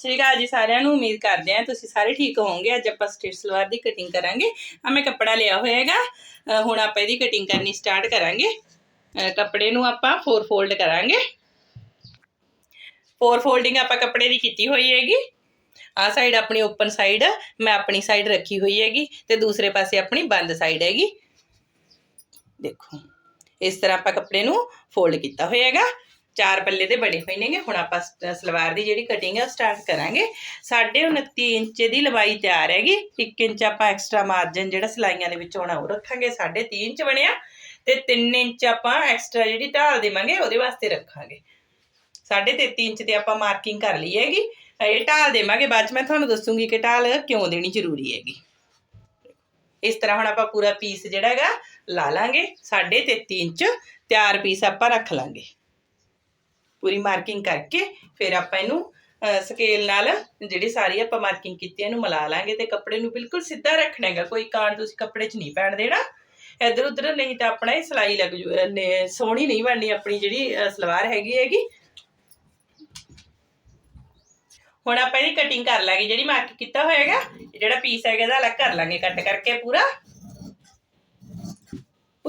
ਸ੍ਰੀ ਅਕਾਲ ਜੀ ਸਾਰਿਆਂ ਨੂੰ, ਉਮੀਦ ਕਰਦੇ ਹਾਂ ਤੁਸੀਂ ਸਾਰੇ ਠੀਕ ਹੋਵੋਗੇ। ਅੱਜ ਆਪਾਂ ਸਟਿਚ ਸਲਵਾਰ ਦੀ ਕਟਿੰਗ ਕਰਾਂਗੇ। ਆ ਮੈਂ ਕੱਪੜਾ ਲਿਆ ਹੋਇਆ ਹੈਗਾ ਹੁਣ ਆਪਾਂ ਇਹਦੀ ਕਟਿੰਗ ਕਰਨੀ ਸਟਾਰਟ ਕਰਾਂਗੇ। ਕੱਪੜੇ ਨੂੰ ਆਪਾਂ ਫੋਰ ਫੋਲਡ ਕਰਾਂਗੇ। ਫੋਰ ਫੋਲਡਿੰਗ ਆਪਾਂ ਕੱਪੜੇ ਦੀ ਕੀਤੀ ਹੋਈ ਹੈਗੀ। ਆ ਸਾਈਡ ਆਪਣੀ ਓਪਨ ਸਾਈਡ ਮੈਂ ਆਪਣੀ ਸਾਈਡ ਰੱਖੀ ਹੋਈ ਹੈਗੀ ਤੇ ਦੂਸਰੇ ਪਾਸੇ ਆਪਣੀ ਬੰਦ ਸਾਈਡ ਹੈਗੀ। ਦੇਖੋ, ਇਸ ਤਰ੍ਹਾਂ ਆਪਾਂ ਕੱਪੜੇ ਨੂੰ ਫੋਲਡ ਕੀਤਾ ਹੋਇਆ ਹੈਗਾ ਚਾਰ ਪੱਲੇ ਦੇ ਬਣੇ ਹੋਏ ਨੇਗੇ। ਹੁਣ ਆਪਾਂ ਸ- ਸਲਵਾਰ ਦੀ ਜਿਹੜੀ ਕਟਿੰਗ ਹੈ ਉਹ ਸਟਾਰਟ ਕਰਾਂਗੇ। 29.5 ਇੰਚ ਦੀ ਲੰਬਾਈ ਤਿਆਰ ਹੈਗੀ। 1 ਇੰਚ ਆਪਾਂ ਐਕਸਟਰਾ ਮਾਰਜਨ ਜਿਹੜਾ ਸਲਾਈਆਂ ਦੇ ਵਿੱਚ ਹੋਣਾ ਉਹ ਰੱਖਾਂਗੇ। 3.5 ਇੰਚ ਬਣਿਆ। ਤੇ 3 ਇੰਚ ਆਪਾਂ ਐਕਸਟਰਾ ਜਿਹੜੀ ਢਾਲ ਦੇਵਾਂਗੇ, ਉਹਦੇ ਵਾਸਤੇ ਰੱਖਾਂਗੇ। 3.5 ਇੰਚ ਤੇ ਆਪਾਂ ਮਾਰਕਿੰਗ ਕਰ ਲਈ ਹੈਗੀ। ਇਹ ਢਾਲ ਦੇਵਾਂਗੇ। ਬਾਅਦ ਚ ਮੈਂ ਤੁਹਾਨੂੰ ਦੱਸੂਗੀ ਕਿ ਢਾਲ ਕਿਉਂ ਦੇਣੀ ਜ਼ਰੂਰੀ ਹੈਗੀ। ਇਸ ਤਰ੍ਹਾਂ ਹੁਣ ਆਪਾਂ ਪੂਰਾ ਪੀਸ ਜਿਹੜਾ ਹੈਗਾ, ਲਾ ਲਾਂਗੇ। 3.5 ਇੰਚ ਤਿਆਰ ਪੀਸ ਆਪਾਂ ਰੱਖ ਲਾਂਗੇ। ਪੂਰੀ ਮਾਰਕਿੰਗ ਕਰਕੇ ਫਿਰ ਆਪਾਂ ਇਹਨੂੰ ਸਕੇਲ ਨਾਲ ਜਿਹੜੀ ਸਾਰੀ ਆਪਾਂ ਮਾਰਕਿੰਗ ਕੀਤੀ ਇਹਨੂੰ ਮਿਲਾ ਲਾਂਗੇ ਤੇ ਕੱਪੜੇ ਨੂੰ ਬਿਲਕੁਲ ਸਿੱਧਾ ਰੱਖਣਾ ਹੈਗਾ, ਕੋਈ ਕਾਂਡ ਤੁਸੀਂ ਕੱਪੜੇ 'ਚ ਨਹੀਂ ਪੈਣ ਦੇਣਾ। ਇੱਧਰ ਉਧਰ ਨਹੀਂ ਤਾਂ ਆਪਣਾ ਇਹ ਸਲਾਈ ਲੱਗ ਜੂ, ਅਹ ਸੋਹਣੀ ਨਹੀਂ ਬਣਨੀ ਆਪਣੀ ਜਿਹੜੀ, ਅਹ, ਸਲਵਾਰ ਹੈਗੀ ਹੈਗੀ। ਹੁਣ ਆਪਾਂ ਇਹਦੀ ਕਟਿੰਗ ਕਰ ਲਾਂਗੇ, ਜਿਹੜੀ ਮਾਰਕ ਕੀਤਾ ਹੋਏਗਾ ਜਿਹੜਾ ਪੀਸ ਹੈਗਾ ਇਹਦਾ ਅਲੱਗ ਕਰ ਲਾਂਗੇ ਕੱਟ ਕਰਕੇ ਪੂਰਾ।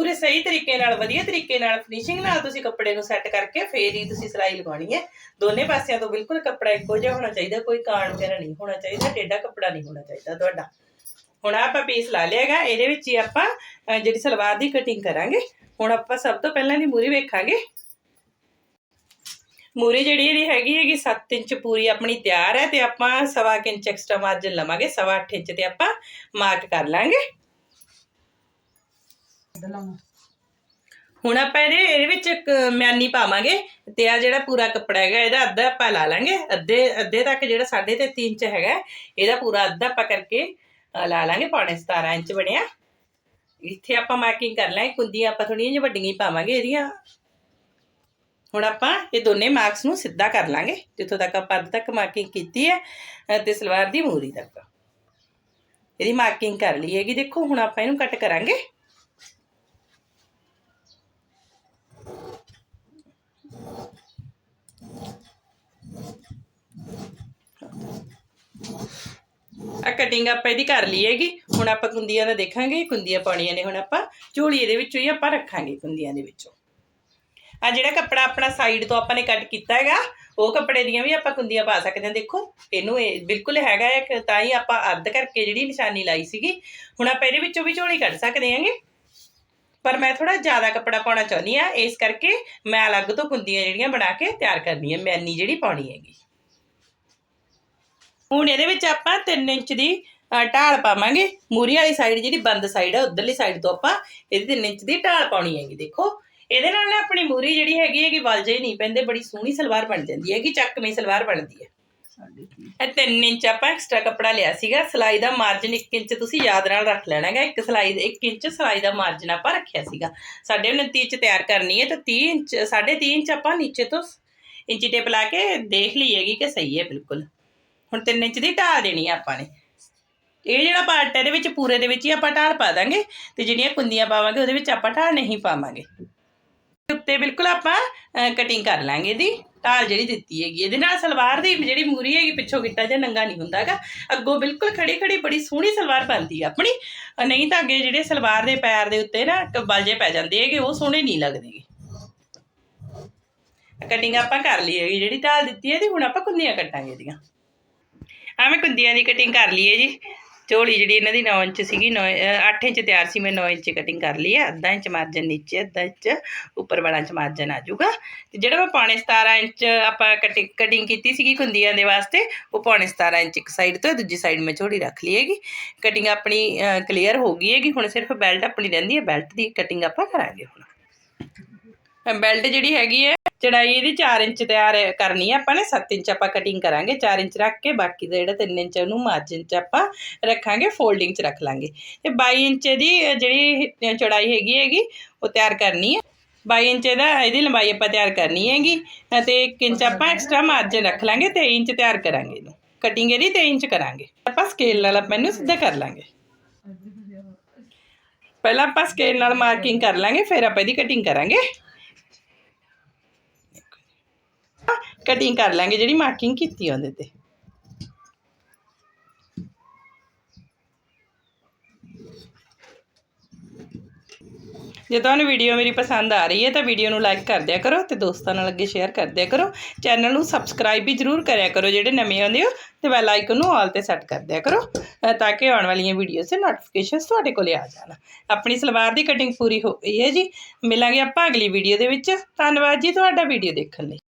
ਪੂਰੇ ਸਹੀ ਤਰੀਕੇ ਨਾਲ, ਵਧੀਆ ਤਰੀਕੇ ਨਾਲ ਫਿਨਿਸ਼ਿੰਗ ਨਾਲ ਤੁਸੀਂ ਕੱਪੜੇ ਨੂੰ ਸੈੱਟ ਕਰਕੇ ਫੇਰ ਹੀ ਤੁਸੀਂ ਸਿਲਾਈ ਲਗਾਉਣੀ ਹੈ। ਦੋਨੇ ਪਾਸਿਆਂ ਤੋਂ ਬਿਲਕੁਲ ਕੱਪੜਾ ਇੱਕੋ ਜਿਹਾ ਹੋਣਾ ਚਾਹੀਦਾ, ਕੋਈ ਕਾਣ ਵਗੈਰਾ ਨਹੀਂ ਹੋਣਾ ਚਾਹੀਦਾ, ਟੇਢਾ ਕੱਪੜਾ ਨਹੀਂ ਹੋਣਾ ਚਾਹੀਦਾ ਤੁਹਾਡਾ। ਹੁਣ ਆਪਾਂ ਪੀਸ ਲਾ ਲਿਆਗਾ, ਇਹਦੇ ਵਿੱਚ ਹੀ ਆਪਾਂ ਜਿਹੜੀ ਸਲਵਾਰ ਦੀ ਕਟਿੰਗ ਕਰਾਂਗੇ। ਹੁਣ ਆਪਾਂ ਸਭ ਤੋਂ ਪਹਿਲਾਂ ਦੀ ਮੂਰੀ ਵੇਖਾਂਗੇ। ਮੂਰੀ ਜਿਹੜੀ ਇਹਦੀ ਹੈਗੀ ਹੈਗੀ 7 ਇੰਚ ਪੂਰੀ ਆਪਣੀ ਤਿਆਰ ਹੈ ਤੇ ਆਪਾਂ ਸਵਾ ਕੁ ਇੰਚ ਐਕਸਟਰਾ ਮਾਰਜਨ ਲਵਾਂਗੇ, ਸਵਾ ਅੱਠ ਇੰਚ ਤੇ ਆਪਾਂ ਮਾਰਕ ਕਰ ਲਾਂਗੇ। ਹੁਣ ਆਪਾਂ ਇਹਦੇ ਇਹਦੇ ਵਿੱਚ ਇੱਕ ਮਿਆਨੀ ਪਾਵਾਂਗੇ ਤੇ ਆ ਜਿਹੜਾ ਪੂਰਾ ਕੱਪੜਾ ਹੈਗਾ, ਇਹਦਾ ਅੱਧਾ ਆਪਾਂ ਲਾ ਲਾਂਗੇ। ਅੱਧੇ ਅੱਧੇ ਤੱਕ ਜਿਹੜਾ 3.5 ਇੰਚ ਹੈਗਾ, ਇਹਦਾ ਪੂਰਾ ਅੱਧਾ ਆਪਾਂ ਕਰਕੇ ਲਾ ਲਾਂਗੇ ਪੌਣੇ 17 ਇੰਚ ਬਣਿਆ। ਇੱਥੇ ਆਪਾਂ ਮਾਰਕਿੰਗ ਕਰ ਲਾਂਗੇ, ਕੁੰਦੀਆਂ ਆਪਾਂ ਥੋੜੀਆਂ ਜਿਹੀਆਂ ਵੱਡੀਆਂ ਪਾਵਾਂਗੇ ਇਹਦੀਆਂ। ਹੁਣ ਆਪਾਂ ਇਹ ਦੋਨੇ ਮਾਰਕਸ ਨੂੰ ਸਿੱਧਾ ਕਰ ਲਾਂਗੇ, ਜਿੱਥੋਂ ਤੱਕ ਆਪਾਂ ਅੱਧ ਤੱਕ ਮਾਰਕਿੰਗ ਕੀਤੀ ਹੈ ਤੇ ਸਲਵਾਰ ਦੀ ਮੂਰੀ ਤੱਕ। ਇਹਦੀ ਮਾਰਕਿੰਗ ਕਰ ਲਈ ਹੈਗੀ, ਦੇਖੋ ਹੁਣ ਆਪਾਂ ਇਹਨੂੰ ਕੱਟ ਕਰਾਂਗੇ। ਕਟਿੰਗ ਆਪਾਂ ਇਹਦੀ ਕਰ ਲਈ ਹੈਗੀ ਹੁਣ ਆਪਾਂ ਕੁੰਦੀਆਂ ਦਾ ਦੇਖਾਂਗੇ ਕੁੰਦੀਆਂ ਪਾਉਣੀਆਂ ਨੇ ਹੁਣ ਆਪਾਂ। ਝੋਲੀ ਇਹਦੇ ਵਿੱਚੋਂ ਹੀ ਆਪਾਂ ਰੱਖਾਂਗੇ ਕੁੰਦੀਆਂ ਦੇ ਵਿੱਚੋਂ। ਆ ਜਿਹੜਾ ਕੱਪੜਾ ਆਪਣਾ ਸਾਈਡ ਤੋਂ ਆਪਾਂ ਨੇ ਕੱਟ ਕੀਤਾ ਹੈਗਾ ਉਹ ਕੱਪੜੇ ਦੀਆਂ ਵੀ ਆਪਾਂ ਕੁੰਦੀਆਂ ਪਾ ਸਕਦੇ ਹਾਂ। ਦੇਖੋ ਇਹਨੂੰ ਇਹ ਬਿਲਕੁਲ ਹੈਗਾ ਹੈ ਤਾਂ ਹੀ ਆਪਾਂ ਅੱਧ ਕਰਕੇ ਜਿਹੜੀ ਨਿਸ਼ਾਨੀ ਲਾਈ ਸੀਗੀ। ਹੁਣ ਆਪਾਂ ਇਹਦੇ ਵਿੱਚੋਂ ਵੀ ਝੋਲੀ ਕੱਢ ਸਕਦੇ ਹਾਂਗੇ। ਪਰ ਮੈਂ ਥੋੜਾ ਜ਼ਿਆਦਾ ਕੱਪੜਾ ਪਾਉਣਾ ਚਾਹੁੰਦੀ ਆ ਇਸ ਕਰਕੇ ਮੈਂ ਅਲੱਗ ਤੋਂ ਕੁੰਦੀਆਂ ਜਿਹੜੀਆਂ ਬਣਾ ਕੇ ਤਿਆਰ ਕਰਨੀ ਹੈ ਮੈਨੀ ਜਿਹੜੀ ਪਾਉਣੀ ਹੈਗੀ। ਹੁਣ ਇਹਦੇ ਵਿੱਚ ਆਪਾਂ 3 ਇੰਚ ਦੀ ਢਾਲ ਪਾਵਾਂਗੇ। ਮੂਰੀ ਵਾਲੀ ਸਾਈਡ ਜਿਹੜੀ ਬੰਦ ਸਾਈਡ ਹੈ ਉਧਰਲੀ ਸਾਈਡ ਤੋਂ ਆਪਾਂ ਇਹਦੀ 3 ਇੰਚ ਦੀ ਢਾਲ ਪਾਉਣੀ ਹੈਗੀ ਦੇਖੋ। ਇਹਦੇ ਨਾਲ ਨਾ ਆਪਣੀ ਮੂਰੀ ਜਿਹੜੀ ਹੈਗੀ ਹੈਗੀ ਵਲ ਜੇ ਨਹੀਂ ਪੈਂਦੇ ਬੜੀ ਸੋਹਣੀ ਸਲਵਾਰ ਬਣ ਜਾਂਦੀ ਹੈਗੀ ਚੱਕਵੀਂ ਸਲਵਾਰ ਬਣਦੀ ਹੈ। ਇਹ 3 ਇੰਚ ਆਪਾਂ ਐਕਸਟਰਾ ਕੱਪੜਾ ਲਿਆ ਸੀਗਾ। ਸਲਾਈ ਦਾ ਮਾਰਜਨ 1 ਇੰਚ ਤੁਸੀਂ ਯਾਦ ਨਾਲ ਰੱਖ ਲੈਣਾ ਹੈਗਾ। ਇੱਕ ਸਲਾਈ ਦੇ 1 ਇੰਚ ਸਲਾਈ ਦਾ ਮਾਰਜਨ ਆਪਾਂ ਰੱਖਿਆ ਸੀਗਾ। ਸਾਡੇ 29 ਇੰਚ ਤਿਆਰ ਕਰਨੀ ਹੈ ਤਾਂ 30 ਇੰਚ 3.5 ਇੰਚ ਆਪਾਂ ਨੀਚੇ ਤੋਂ ਇੰਚੀ ਟੇਪ ਲਾ ਕੇ ਦੇਖ ਲਈਏਗੀ ਕਿ ਸਹੀ ਹੈ ਬਿਲਕੁਲ। ਹੁਣ 3 ਇੰਚ ਦੀ ਢਾਲ ਦੇਣੀ ਆ ਆਪਾਂ ਨੇ। ਇਹ ਜਿਹੜਾ ਪਾਰਟ ਹੈ ਇਹਦੇ ਵਿੱਚ ਪੂਰੇ ਦੇ ਵਿੱਚ ਹੀ ਆਪਾਂ ਢਾਲ ਪਾ ਦਾਂਗੇ ਤੇ ਜਿਹੜੀਆਂ ਕੁੰਦੀਆਂ ਪਾਵਾਂਗੇ, ਉਹਦੇ ਵਿੱਚ ਆਪਾਂ ਢਾਲ ਨਹੀਂ ਪਾਵਾਂਗੇ। ਉੱਤੇ ਬਿਲਕੁਲ ਆਪਾਂ ਕਟਿੰਗ ਕਰ ਲਾਂਗੇ ਇਹਦੀ। ਢਾਲ ਜਿਹੜੀ ਦਿੱਤੀ ਹੈਗੀ ਇਹਦੇ ਨਾਲ ਸਲਵਾਰ ਦੀ ਜਿਹੜੀ ਮੂਰੀ ਹੈਗੀ, ਪਿੱਛੋਂ ਗਿੱਟਾ ਜਾਂ ਨੰਗਾ ਨਹੀਂ ਹੁੰਦਾਗਾ ਅੱਗੋਂ ਬਿਲਕੁਲ ਖੜੀ ਖੜੀ, ਬੜੀ ਸੋਹਣੀ ਸਲਵਾਰ ਬਣਦੀ ਆ ਆਪਣੀ। ਨਹੀਂ ਤਾਂ ਅੱਗੇ ਜਿਹੜੇ ਸਲਵਾਰ ਦੇ ਪੈਰ ਦੇ ਉੱਤੇ ਨਾ ਬਲਜੇ ਪੈ ਜਾਂਦੇ ਹੈਗੇ, ਉਹ ਸੋਹਣੇ ਨਹੀਂ ਲੱਗਦੇ ਕਟਿੰਗ ਆਪਾਂ ਕਰ ਲਈ ਹੈਗੀ, ਜਿਹੜੀ ਢਾਲ ਦਿੱਤੀ ਹੈ ਤੇ ਹੁਣ ਆਪਾਂ ਕੁੰਦੀਆਂ ਕੱਟਾਂਗੇ ਇਹਦੀਆਂ। ਆ ਮੈਂ ਕੁੰਦੀਆਂ ਦੀ ਕਟਿੰਗ ਕਰ ਲਈਏ ਜੀ। ਝੋਲੀ ਜਿਹੜੀ ਇਹਨਾਂ ਦੀ 9 ਇੰਚ ਸੀਗੀ 9 8 ਇੰਚ ਤਿਆਰ ਸੀ, ਮੈਂ 9 ਇੰਚ ਕਟਿੰਗ ਕਰ ਲਈ ਹੈ ਅੱਧਾ ਇੰਚ ਮਾਰਜਨ ਨੀਚੇ, ਅੱਧਾ ਇੰਚ ਉੱਪਰ ਵਾਲਾ ਇੰਚ ਮਾਰਜਨ ਆ ਜਾਊਗਾ। ਤੇ ਜਿਹੜਾ ਮੈਂ ਪੌਣੇ 17 ਇੰਚ ਆਪਾਂ ਕਟਿੰਗ ਕਟਿੰਗ ਕੀਤੀ ਸੀਗੀ ਕੁੰਦੀਆਂ ਦੇ ਵਾਸਤੇ, ਉਹ ਪੌਣੇ 17 ਇੰਚ ਇੱਕ ਸਾਈਡ ਤੋਂ, ਦੂਜੀ ਸਾਈਡ ਮੈਂ ਝੋਲੀ ਰੱਖ ਲਈ ਹੈਗੀ। ਕਟਿੰਗ ਆਪਣੀ ਕਲੀਅਰ ਹੋ ਗਈ ਹੈਗੀ, ਹੁਣ ਸਿਰਫ ਬੈਲਟ ਆਪਣੀ ਰਹਿੰਦੀ ਹੈ ਬੈਲਟ ਦੀ ਕਟਿੰਗ ਆਪਾਂ ਕਰਾਂਗੇ ਹੁਣ। ਬੈਲਟ ਜਿਹੜੀ ਹੈਗੀ ਹੈ, ਚੜਾਈ ਇਹਦੀ 4 ਇੰਚ ਤਿਆਰ ਕਰਨੀ ਹੈ, ਆਪਾਂ ਨੇ 7 ਇੰਚ ਆਪਾਂ ਕਟਿੰਗ ਕਰਾਂਗੇ 4 ਇੰਚ ਰੱਖ ਕੇ, ਬਾਕੀ ਦਾ ਜਿਹੜਾ 3 ਇੰਚ ਉਹਨੂੰ ਮਾਰਜਨ 'ਚ ਆਪਾਂ ਰੱਖਾਂਗੇ ਫੋਲਡਿੰਗ 'ਚ ਰੱਖ ਲਾਂਗੇ। ਤੇ 22 ਇੰਚ ਦੀ ਜਿਹੜੀ ਚੜਾਈ ਹੈਗੀ ਹੈਗੀ, ਉਹ ਤਿਆਰ ਕਰਨੀ ਹੈ। 22 ਇੰਚ ਦਾ ਇਹਦੀ ਲੰਬਾਈ ਆਪਾਂ ਤਿਆਰ ਕਰਨੀ ਹੈਗੀ, ਤੇ 1 ਇੰਚ ਆਪਾਂ ਐਕਸਟਰਾ ਮਾਰਜਨ ਰੱਖ ਲਾਂਗੇ 23 ਇੰਚ ਤਿਆਰ ਕਰਾਂਗੇ ਇਹਨੂੰ। ਕਟਿੰਗ ਇਹਦੀ 23 ਇੰਚ ਕਰਾਂਗੇ। ਆਪਾਂ ਸਕੇਲ ਨਾਲ ਆਪਾਂ ਇਹਨੂੰ ਸਿੱਧਾ ਕਰ ਲਾਂਗੇ। ਪਹਿਲਾਂ ਆਪਾਂ ਸਕੇਲ ਨਾਲ ਮਾਰਕਿੰਗ ਕਰ ਲਾਂਗੇ, ਫਿਰ ਆਪਾਂ ਇਹਦੀ ਕਟਿੰਗ ਕਰਾਂਗੇ। ਕਟਿੰਗ ਕਰ ਲਾਂਗੇ, ਜਿਹੜੀ ਮਾਰਕਿੰਗ ਕੀਤੀ ਉਹਦੇ ਤੇ। ਜੇ ਤੁਹਾਨੂੰ ਵੀਡੀਓ ਮੇਰੀ ਪਸੰਦ ਆ ਰਹੀ ਹੈ, ਤਾਂ ਵੀਡੀਓ ਨੂੰ ਲਾਈਕ ਕਰ ਦਿਆ ਕਰੋ ਤੇ ਦੋਸਤਾਂ ਨਾਲ ਅੱਗੇ ਸ਼ੇਅਰ ਕਰ ਦਿਆ ਕਰੋ। ਚੈਨਲ ਨੂੰ ਸਬਸਕ੍ਰਾਈਬ ਵੀ ਜ਼ਰੂਰ ਕਰਿਆ ਕਰੋ, ਜਿਹੜੇ ਨਵੇਂ ਆਉਂਦੇ ਹੋ, ਤੇ ਬੈਲ ਆਈਕਨ ਨੂੰ ਆਲ ਤੇ ਸੈੱਟ ਕਰ ਦਿਆ ਕਰੋ ਤਾਂ ਕਿ ਆਉਣ ਵਾਲੀਆਂ ਵੀਡੀਓਜ਼ ਦੇ ਨੋਟੀਫਿਕੇਸ਼ਨ ਤੁਹਾਡੇ ਕੋਲੇ ਆ ਜਾਣ। ਆਪਣੀ ਸਲਵਾਰ ਦੀ ਕਟਿੰਗ ਪੂਰੀ ਹੋ ਗਈ ਹੈ ਜੀ। ਮਿਲਾਂਗੇ ਆਪਾਂ ਅਗਲੀ ਵੀਡੀਓ ਦੇ ਵਿੱਚ। ਧੰਨਵਾਦ ਜੀ ਤੁਹਾਡਾ ਵੀਡੀਓ ਦੇਖਣ ਲਈ।